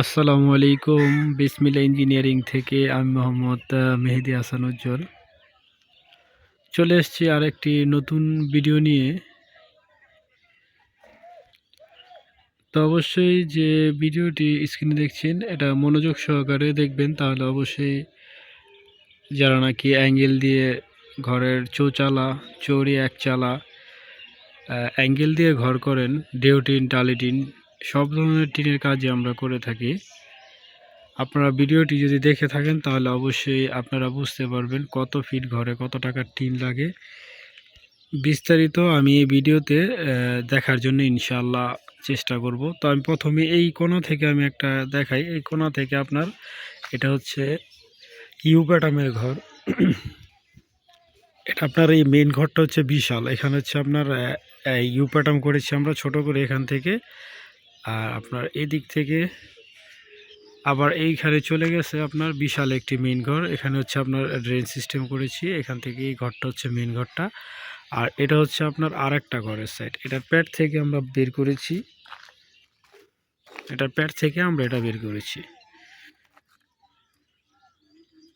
আসসালামু আলাইকুম বিসমিল্লা ইঞ্জিনিয়ারিং থেকে আমি মোহাম্মদ মেহেদি হাসান উজ্জ্বল। চলে এসেছি আরেকটি নতুন ভিডিও নিয়ে। তো অবশ্যই যে ভিডিওটি স্ক্রিনে দেখছেন, এটা মনোযোগ সহকারে দেখবেন, তাহলে অবশ্যই যারা নাকি অ্যাঙ্গেল দিয়ে ঘরের চৌচালা চৌড়ি একচালা অ্যাঙ্গেল দিয়ে ঘর করেন, ডেউটিন, টালিটিন সব ধরনের টিনের কাজই আমরা করে থাকি। আপনারা ভিডিওটি যদি দেখে থাকেন, তাহলে অবশ্যই আপনারা বুঝতে পারবেন কত ফিট ঘরে কত টাকার টিন লাগে। বিস্তারিত আমি এই ভিডিওতে দেখার জন্য ইনশাল্লাহ চেষ্টা করব। তো আমি প্রথমে এই কোণা থেকে আমি একটা দেখাই। এই কোণা থেকে আপনার, এটা হচ্ছে ইউ প্যাটামের ঘর। এটা আপনার এই মেন ঘরটা হচ্ছে বিশাল। এখানে হচ্ছে আপনার ইউ প্যাটাম করেছি আমরা ছোট করে এখান থেকে। আর আপনার এদিক থেকে আবার এইখানে চলে গেছে আপনার বিশাল একটি মেন ঘর। এখানে হচ্ছে আপনার ড্রেন সিস্টেম করেছি। এখান থেকে এই ঘরটা হচ্ছে মেন ঘরটা। আর এটা হচ্ছে আপনার আর একটা ঘরের সাইড এটার প্যাট থেকে আমরা বের করেছি। এটার প্যাট থেকে আমরা এটা বের করেছি।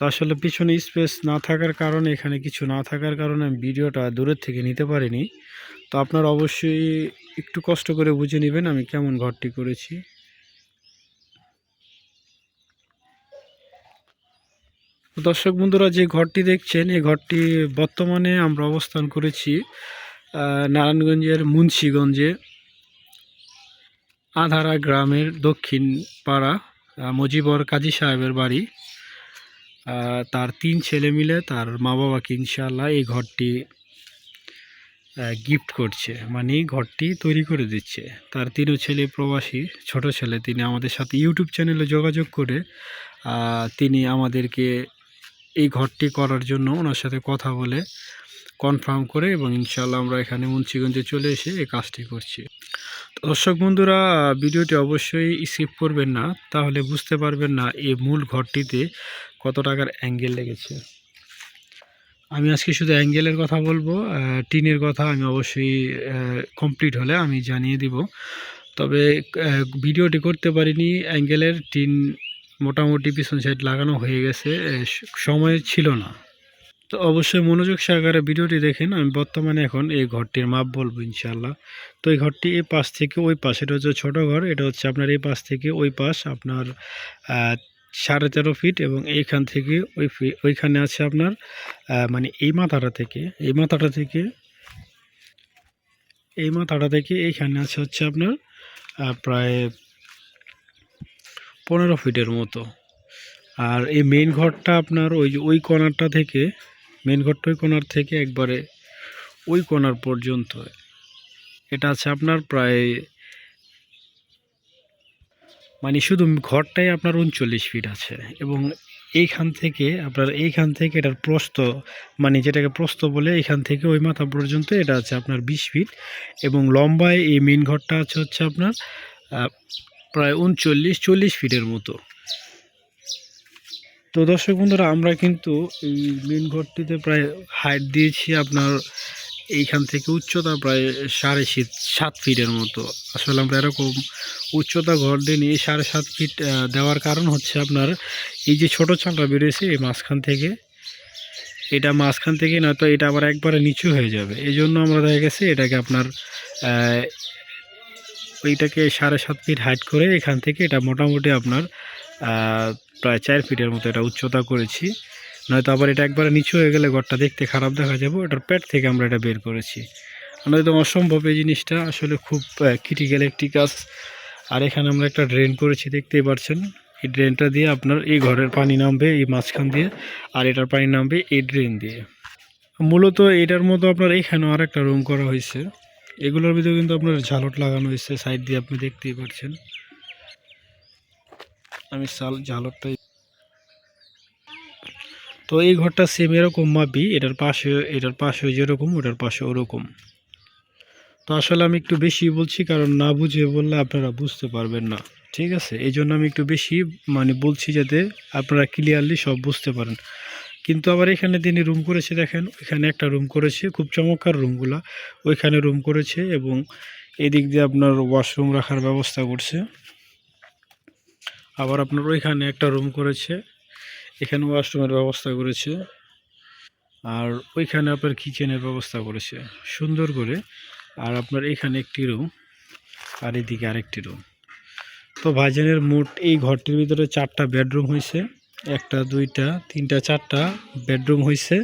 তো আসলে পিছনে স্পেস না থাকার কারণে, এখানে কিছু না থাকার কারণে আমি ভিডিওটা দূরের থেকে নিতে পারিনি। তো আপনারা অবশ্যই একটু কষ্ট করে বুঝে নেবেন আমি কেমন ঘরটি করেছি। দর্শক বন্ধুরা, যে ঘরটি দেখছেন এই ঘরটি বর্তমানে আমরা অবস্থান করেছি নারায়ণগঞ্জের মুন্সীগঞ্জে, আধারা গ্রামের দক্ষিণ পাড়া মজিবর কাজী সাহেবের বাড়ি। তার তিন ছেলে মিলে তার মা বাবাকে ইনশাল্লাহ এই ঘরটি গিফট করছে। মানে ঘরটি তৈরি করে দিচ্ছে। তার তিনও ছেলে প্রবাসী, ছোট ছেলে। তিনি আমাদের সাথে ইউটিউব চ্যানেলে যোগাযোগ করে তিনি আমাদেরকে এই ঘরটি করার জন্য ওনার সাথে কথা বলে কনফার্ম করে এবং ইনশাল্লাহ আমরা এখানে মুন্সিগঞ্জে চলে এসে এই কাজটি করছি। দর্শক বন্ধুরা, ভিডিওটি অবশ্যই স্কিপ করবেন না। তাহলে বুঝতে পারবেন না এই মূল ঘরটিতে কত টাকার অ্যাঙ্গেল লেগেছে? আমি আজকে শুধু অ্যাঙ্গেলের কথা বলব টিনের কথা আমি অবশ্যই কমপ্লিট হলে আমি জানিয়ে দিব। তবে ভিডিওটি করতে পারিনি অ্যাঙ্গেলের টিন মোটামুটি পিছন সাইড লাগানো হয়ে গেছে সময় ছিল না। তো অবশ্যই মনোযোগ সহকারে ভিডিওটি দেখেন, আমি বর্তমানে এখন এই ঘরটির মাপ বলব ইনশাল্লাহ তো এই ঘরটি এই পাশ থেকে ওই পাশ এটা হচ্ছে ছোটো ঘর, এটা হচ্ছে আপনার এই পাশ থেকে ওই পাশ, আপনার সাড়ে তেরো ফিট এবং এইখান থেকে ওই ওইখানে আছে আপনার মানে এই মাথাটা থেকে, এই মাথাটা থেকে, এই মাথাটা থেকে এইখানে আছে হচ্ছে আপনার প্রায় পনেরো ফিটের মতো। আর এই মেন ঘরটা আপনার ওই ওই কর্নারটা থেকে মেন ঘরটা ওই কর্নার থেকে একবারে ওই কর্নার পর্যন্ত। এটা আছে আপনার প্রায় মানে শুধু ঘরটাই আপনার উনচল্লিশ ফিট আছে এবং এইখান থেকে আপনার এইখান থেকে এটার প্রস্ত মানে যেটাকে প্রস্ত বলে এখান থেকে ওই মাথা পর্যন্ত এটা আছে আপনার বিশ ফিট এবং লম্বায় এই মেন ঘরটা আছে হচ্ছে আপনার প্রায় উনচল্লিশ, চল্লিশ ফিটের মতো। তো দর্শক বন্ধুরা, আমরা কিন্তু এই মেন ঘরটিতে প্রায় হাইট দিয়েছি আপনার এইখান থেকে উচ্চতা প্রায় সাড়ে সাত ফিটের মতো। আসলে আমরা এরকম উচ্চতা ঘর দিইনি এই সাড়ে সাত ফিট দেওয়ার কারণ হচ্ছে আপনার এই যে ছোট চালটা বেরিয়েছে এই মাঝখান থেকে। এটা মাঝখান থেকে নয়তো এটা আবার একবারে নিচু হয়ে যাবে। এই জন্য আমরা দেখা গেছে এটাকে আপনার আহ, ওইটাকে সাড়ে সাত ফিট হাইট করে এখান থেকে এটা মোটামুটি আপনার প্রায় চার ফিটের মতো এটা উচ্চতা করেছি। নয়তো আবার এটা একবারে নিচু হয়ে গেলে ঘরটা দেখতে খারাপ দেখা যাবে এটার পেট থেকে আমরা এটা বের করেছি। নয়তো অসম্ভব এই জিনিসটা, আসলে খুব ক্রিটিক্যাল একটি কাজ। আর এখানে আমরা একটা ড্রেন করেছি, দেখতেই পাচ্ছেন। এই ড্রেনটা দিয়ে আপনার এই ঘরের পানি নামবে এই মাঝখান দিয়ে, আর এটার পানি নামবে এই ড্রেন দিয়ে। মূলত এটার মতো আপনার এখানেও আর একটা রুম করা হয়েছে। এগুলোর ভিতরে কিন্তু আপনার ঝালট লাগানো হয়েছে সাইড দিয়ে আপনি দেখতেই পাচ্ছেন। আমি সাল ঝালটটাই তো এই ঘরটা সেম এরকম মাপি এটার পাশে এটার পাশে যেরকম, ওটার পাশে ওরকম। তো আসলে আমি একটু বেশি বলছি, কারণ না বুঝে বললে আপনারা বুঝতে পারবেন না, ঠিক আছে? এই জন্য আমি একটু বেশি মানে বলছি যাতে আপনারা ক্লিয়ারলি সব বুঝতে পারেন। কিন্তু আবার এখানে তিনি রুম করেছে, দেখেন এখানে একটা রুম করেছে, খুব চমৎকার রুমগুলা ওইখানে রুম করেছে এবং এদিক দিয়ে আপনার ওয়াশরুম রাখার ব্যবস্থা করছে। আবার আপনার ওইখানে একটা রুম করেছে। এখানে ওয়াশরুমের ব্যবস্থা করেছে। আর ওইখানে আপনার কিচেনের ব্যবস্থা করেছে। সুন্দর করে। আর আপনার এখানে একটি রুম আর এদিকে আরেকটি রুম তো ভাইজানের মোট এই ঘরটির ভিতরে চারটা বেডরুম হয়েছে। একটা, দুইটা, তিনটা, চারটা বেডরুম হয়েছে।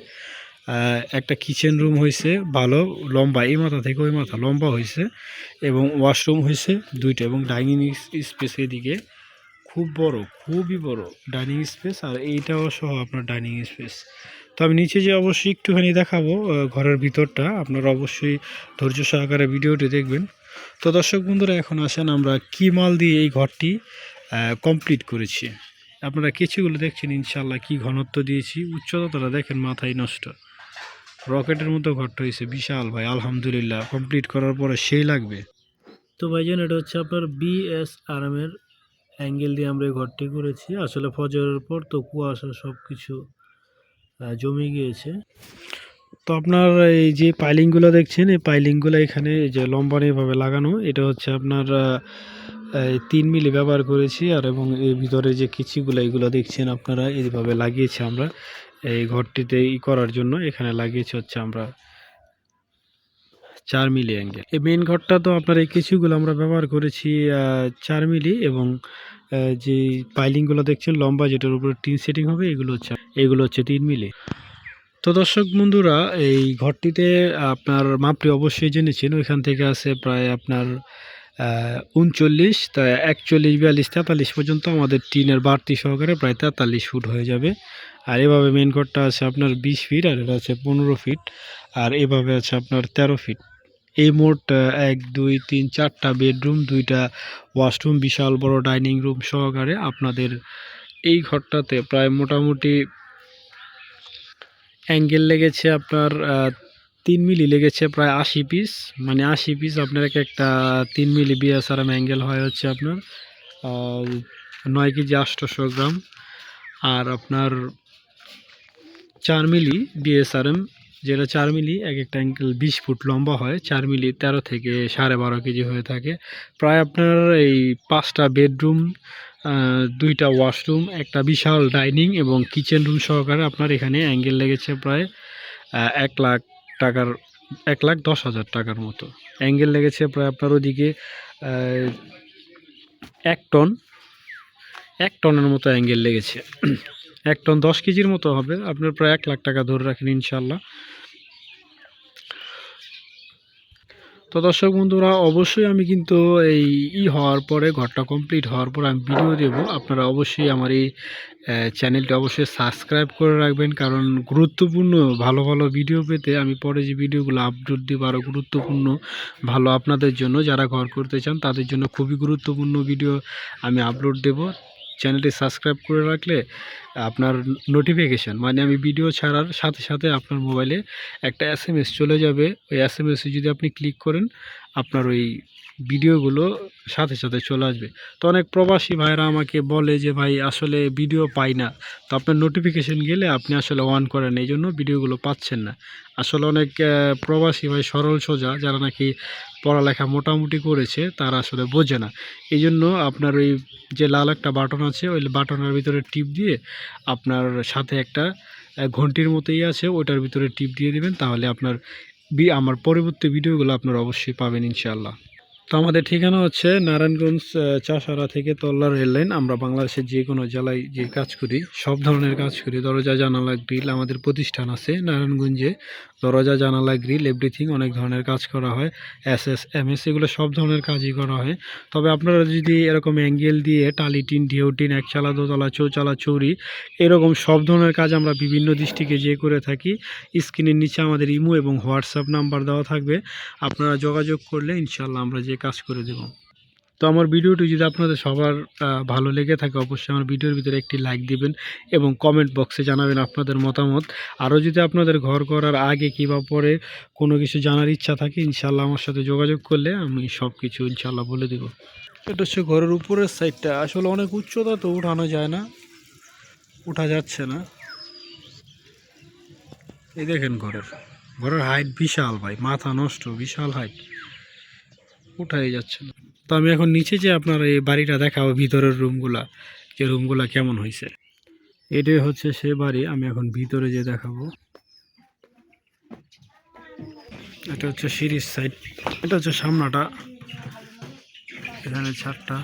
একটা কিচেন রুম হয়েছে, ভালো, লম্বা। এই মাথা থেকে ওই মাথা লম্বা হয়েছে। এবং ওয়াশরুম হয়েছে দুইটা এবং ডাইনিং স্পেস এদিকে খুব বড়, খুবই বড় ডাইনিং স্পেস আর এইটাও সহ আপনার ডাইনিং স্পেস তো আমি নিচে যে অবশ্যই একটুখানি দেখাবো ঘরের ভিতরটা, আপনারা অবশ্যই ধৈর্য সহকারে ভিডিওটি দেখবেন। তো দর্শক বন্ধুরা, এখন আসেন আমরা কি মাল দিয়ে এই ঘরটি কমপ্লিট করেছি। আপনারা কিছুগুলো দেখছেন ইনশাল্লাহ কি ঘনত্ব দিয়েছি। উচ্চতাটা দেখেন মাথায় নষ্ট। রকেটের মতো ঘরটা হয়েছে বিশাল ভাই, আলহামদুলিল্লাহ। কমপ্লিট করার পরে সেই লাগবে। তো ভাইজান, এটা হচ্ছে আপনার বিএসআরএম এর অ্যাঙ্গেল দিয়ে আমরা এই ঘরটি করেছি। আসলে ফজরের পর তো কুয়াশা সব কিছু জমে গিয়েছে। তো আপনার এই যে পাইলিংগুলো দেখছেন, এই পাইলিংগুলো এখানে যে লম্বা এভাবে লাগানো, এটা হচ্ছে আপনার তিন মিলি ব্যবহার করেছি আর এবং এর ভিতরে যে কিচিগুলো, এগুলো দেখছেন আপনারা, এইভাবে লাগিয়েছি আমরা। এই ঘরটিতে ই করার জন্য এখানে লাগিয়েছি হচ্ছে আমরা চার মিলি অ্যাঙ্গেল। এই মেন ঘরটা তো আপনার এই কিছুগুলো আমরা ব্যবহার করেছি চার মিলি এবং যে পাইলিংগুলো দেখছেন, লম্বা যেটার উপরে টিন সেটিং হবে, এগুলো হচ্ছে এগুলো হচ্ছে তিন মিলি। তো দর্শক বন্ধুরা, এই ঘরটিতে আপনার মাপটি অবশ্যই জেনেছেন ওইখান থেকে আছে প্রায় আপনার উনচল্লিশ তা একচল্লিশ, বিয়াল্লিশ, তেতাল্লিশ পর্যন্ত আমাদের টিনের বাড়তি সহকারে প্রায় তেতাল্লিশ ফুট হয়ে যাবে। আর এভাবে মেন ঘরটা আছে আপনার বিশ ফিট, আর এটা আছে পনেরো ফিট, আর এভাবে আছে আপনার তেরো ফিট। এই মোট এক, দুই, তিন, চারটা বেডরুম, দুইটা ওয়াশরুম, বিশাল বড় ডাইনিং রুম সহকারে আপনাদের এই ঘরটাতে প্রায় মোটামুটি অ্যাঙ্গেল লেগেছে আপনার তিন মিলি লেগেছে প্রায় আশি পিস। মানে আশি পিস আপনার এক একটা তিন মিলি বিএসআরএম অ্যাঙ্গেল হয় হচ্ছে আপনার নয় কেজি আটশোশো গ্রাম। আর আপনার চার মিলি বিএসআরএম যেটা চার মিলি, এক একটা অ্যাঙ্গেল বিশ ফুট লম্বা হয়, চার মিলি তেরো থেকে সাড়ে বারো কেজি হয়ে থাকে। প্রায় আপনার এই পাঁচটা বেডরুম দুইটা ওয়াশরুম একটা বিশাল ডাইনিং এবং কিচেন রুম সহকারে আপনার এখানে অ্যাঙ্গেল লেগেছে প্রায় এক লাখ টাকার, এক লাখ দশ হাজার টাকার মতো। অ্যাঙ্গেল লেগেছে প্রায় আপনার ওদিকে এক টন এক টনের মতো অ্যাঙ্গেল লেগেছে। এক টন দশ কেজির মতো হবে। আপনার প্রায় এক লাখ টাকা ধরে রাখেন ইনশাল্লাহ তো দর্শক বন্ধুরা, অবশ্যই আমি কিন্তু এই ই হওয়ার পরে, ঘরটা কমপ্লিট হওয়ার পর আমি ভিডিও দেব। আপনারা অবশ্যই আমার এই চ্যানেলটা অবশ্যই সাবস্ক্রাইব করে রাখবেন। কারণ গুরুত্বপূর্ণ ভালো ভালো ভিডিও পেতে আমি পরে যে ভিডিওগুলো আপলোড দেবো আরও গুরুত্বপূর্ণ, ভালো আপনাদের জন্য, যারা ঘর করতে চান, তাদের জন্য খুবই গুরুত্বপূর্ণ ভিডিও আমি আপলোড দেব। চ্যানেলটি সাবস্ক্রাইব করে রাখলে আপনার নোটিফিকেশান মানে আমি ভিডিও ছাড়ার সাথে সাথে আপনার মোবাইলে একটা এস চলে যাবে। ওই এসে যদি আপনি ক্লিক করেন, আপনার ওই ভিডিওগুলো সাথে সাথে চলে আসবে। তো অনেক প্রবাসী ভাইরা আমাকে বলে যে, ভাই, আসলে ভিডিও পাই না। তো আপনার নোটিফিকেশান গেলে আপনি আসলে অন করেন, এই জন্য ভিডিওগুলো পাচ্ছেন না। আসলে অনেক প্রবাসী ভাই সরল সোজা, যারা নাকি পড়ালেখা মোটামুটি করেছে, তারা আসলে বোঝে না। এই জন্য আপনার ওই যে লাল একটা বাটন আছে, ওই বাটনের ভিতরে টিপ দিয়ে আপনার সাথে একটা ঘন্টির মতোই আছে ওটার ভিতরে টিপ দিয়ে দেবেন, তাহলে আপনার আমার পরবর্তী ভিডিওগুলো আপনারা অবশ্যই পাবেন, ইনশাআল্লাহ। তো আমাদের ঠিকানা হচ্ছে নারায়ণগঞ্জ চাষারা থেকে তল্লা রেল লাইন। আমরা বাংলাদেশের যে কোনো জেলায় যে কাজ করি, সব ধরনের কাজ করি। দরজা, জানালা, গ্রিল আমাদের প্রতিষ্ঠান আছে নারায়ণগঞ্জে। দরজা, জানালা, গ্রিল এভরিথিং অনেক ধরনের কাজ করা হয়। এস এস এম এস এগুলো সব ধরনের কাজই করা হয়। তবে আপনারা যদি এরকম অ্যাঙ্গেল দিয়ে টালি টিন, ঢেউ টিন একচালা দোতলা চৌচালা চৌরি, এরকম সব ধরনের কাজ আমরা বিভিন্ন ডিস্ট্রিক্টে যে করে থাকি, স্ক্রিনের নিচে আমাদের ইমো এবং হোয়াটসঅ্যাপ নাম্বার দেওয়া থাকবে। আপনারা যোগাযোগ করলে ইনশাল্লাহ আমরা যে কাজ করে দেব। তো আমার ভিডিওটি যদি আপনাদের সবার ভালো লেগে থাকে, অবশ্যই আমার ভিডিওর ভিতরে একটি লাইক দিবেন এবং কমেন্ট বক্সে জানাবেন আপনাদের মতামত। আরও যদি আপনাদের ঘর করার আগে কিংবা পরে কোনো কিছু জানার ইচ্ছা থাকে ইনশাল্লাহ আমার সাথে যোগাযোগ করলে আমি সব কিছু ইনশাল্লাহ বলে দেব। এটা হচ্ছে ঘরের উপরের সাইডটা আসলে অনেক উচ্চতা তো উঠানো যায় না, উঠা যাচ্ছে না। এই দেখেন ঘরের ঘরের হাইট বিশাল ভাই, মাথা নষ্ট, বিশাল হাইট উঠাই যাচ্ছে না। তো আমি এখন নিচে যে আপনার এই বাড়িটা দেখাবো, ভিতরের রুমগুলা, যে রুমগুলো কেমন হয়েছে। এটাই হচ্ছে সে বাড়ি, আমি এখন ভিতরে যে দেখাবো। এটা হচ্ছে সিরিজ সাইড এটা হচ্ছে সামনাটা, এখানে ছাদটা।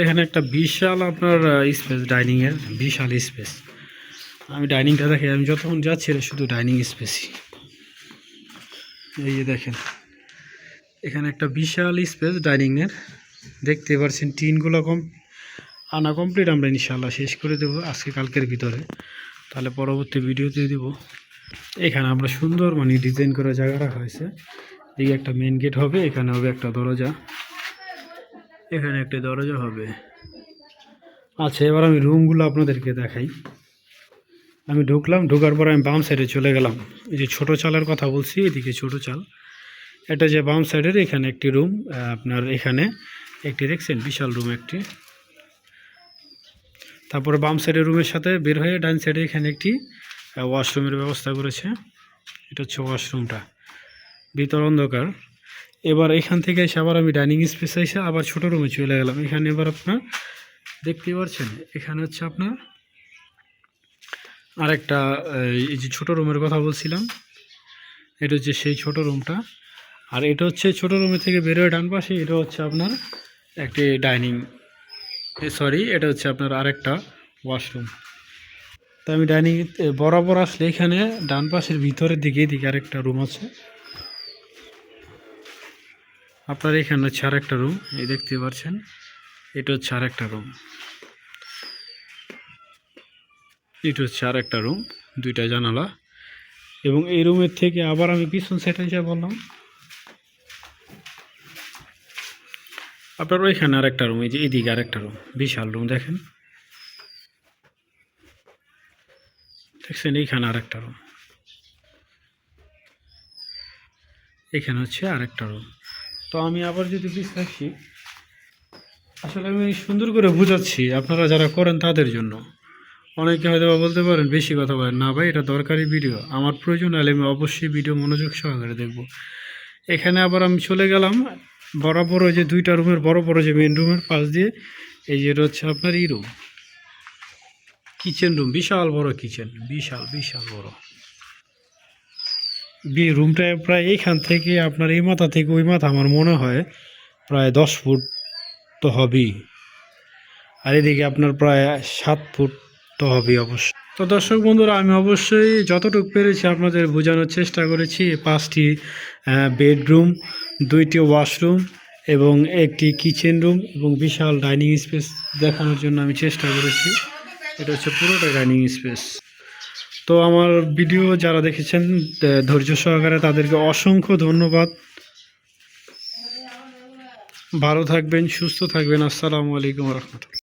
এখানে একটা বিশাল আপনার স্পেস ডাইনিংয়ের বিশাল স্পেস আমি ডাইনিংটা দেখি, আমি যতক্ষণ যাচ্ছি শুধু ডাইনিং স্পেসই এই যে দেখেন, এখানে একটা বিশাল স্পেস ডাইনিং এর। দেখতে পাচ্ছেন টিনগুলো কম, আনা কমপ্লিট আমরা ইনশাল্লাহ শেষ করে দেবো আজকে কালকের ভিতরে। তাহলে পরবর্তী ভিডিওতে দেবো। এখানে আমরা সুন্দর মানে ডিজাইন করে জায়গা রাখা হয়েছে। এদিকে একটা মেন গেট হবে, এখানে হবে একটা দরজা। এখানে একটা দরজা হবে। আচ্ছা এবার আমি রুমগুলো আপনাদেরকে দেখাই। আমি ঢুকলাম, ঢোকার পর আমি বাম সাইডে চলে গেলাম। এই যে ছোটো চালের কথা বলছি, এদিকে ছোটো চাল। এটা যে বাম সাইডের এখানে একটি রুম আপনার এখানে একটি দেখছেন, বিশাল রুম একটি। তারপরে বাম সাইডের রুমের সাথে বের হয়ে ডান সাইডে এখানে একটি ওয়াশরুমের ব্যবস্থা করেছে। এটা হচ্ছে ওয়াশরুমটা ভিতর অন্ধকার। এবার এখান থেকে এসে আবার আমি ডাইনিং স্পেসে এসে আবার ছোটো রুমে চলে গেলাম। এখানে এবার আপনার, দেখতে পাচ্ছেন, এখানে হচ্ছে আপনার আরেকটা, এই- যে ছোটো রুমের কথা বলছিলাম, এটা হচ্ছে সেই ছোটো রুমটা। আর এটা হচ্ছে ছোটো রুমের থেকে বেরোয় ডান পাশে, এটা হচ্ছে আপনার একটি ডাইনিং। সরি, এটা হচ্ছে আপনার আরেকটা ওয়াশরুম। তো আমি ডাইনিং বরাবর আসলে এখানে ডান পাশের ভিতরের দিকে এদিকে আরেকটা রুম আছে। আপনার এখানে হচ্ছে আরেকটা রুম, এই দেখতে পাচ্ছেন, এটা হচ্ছে আরেকটা রুম। এটা হচ্ছে আর একটা রুম দুইটা জানালা এবং এই রুমের থেকে আবার আমি পিছন সেট হিসাবে বললাম আপনার ওইখানে আরেকটা রুম এই যে এদিকে আরেকটা রুম বিশাল রুম দেখেন দেখছেন এইখানে আর একটা রুম এখানে হচ্ছে আরেকটা রুম তো আমি আবার যদি আসি আসলে আমি সুন্দর করে বুঝাচ্ছি আপনারা যারা করেন তাদের জন্য। অনেকে হয়তো বলতে পারেন, বেশি কথা বলেন। না ভাই, এটা দরকারি ভিডিও। আমার প্রয়োজন হলে আমি অবশ্যই ভিডিও মনোযোগ সহকারে দেখব। এখানে আবার আমি চলে গেলাম বরাবর ওই যে দুইটা রুমের, বড় বড় যে মেন রুমের পাশ দিয়ে। এই যে এটা হচ্ছে আপনার ই রুম কিচেন রুম বিশাল বড় কিচেন বিশাল বিশাল বড়। বি রুমটা প্রায় এইখান থেকে আপনার এই মাথা থেকে ওই মাথা আমার মনে হয় প্রায় দশ ফুট তো হবেই। আর এদিকে আপনার প্রায় সাত ফুট তো হবেই অবশ্য। তো দর্শক বন্ধুরা, আমি অবশ্যই যতটুকু পেরেছি আপনাদের বোঝানোর চেষ্টা করেছি পাঁচটি বেডরুম, দুইটি ওয়াশরুম এবং একটি কিচেন রুম এবং বিশাল ডাইনিং স্পেস দেখানোর জন্য আমি চেষ্টা করেছি। এটা হচ্ছে পুরোটা ডাইনিং স্পেস। তো আমার ভিডিও যারা দেখেছেন ধৈর্য সহকারে তাদেরকে অসংখ্য ধন্যবাদ। ভালো থাকবেন, সুস্থ থাকবেন। আসসালামু আলাইকুম রহমতুল্লাহ।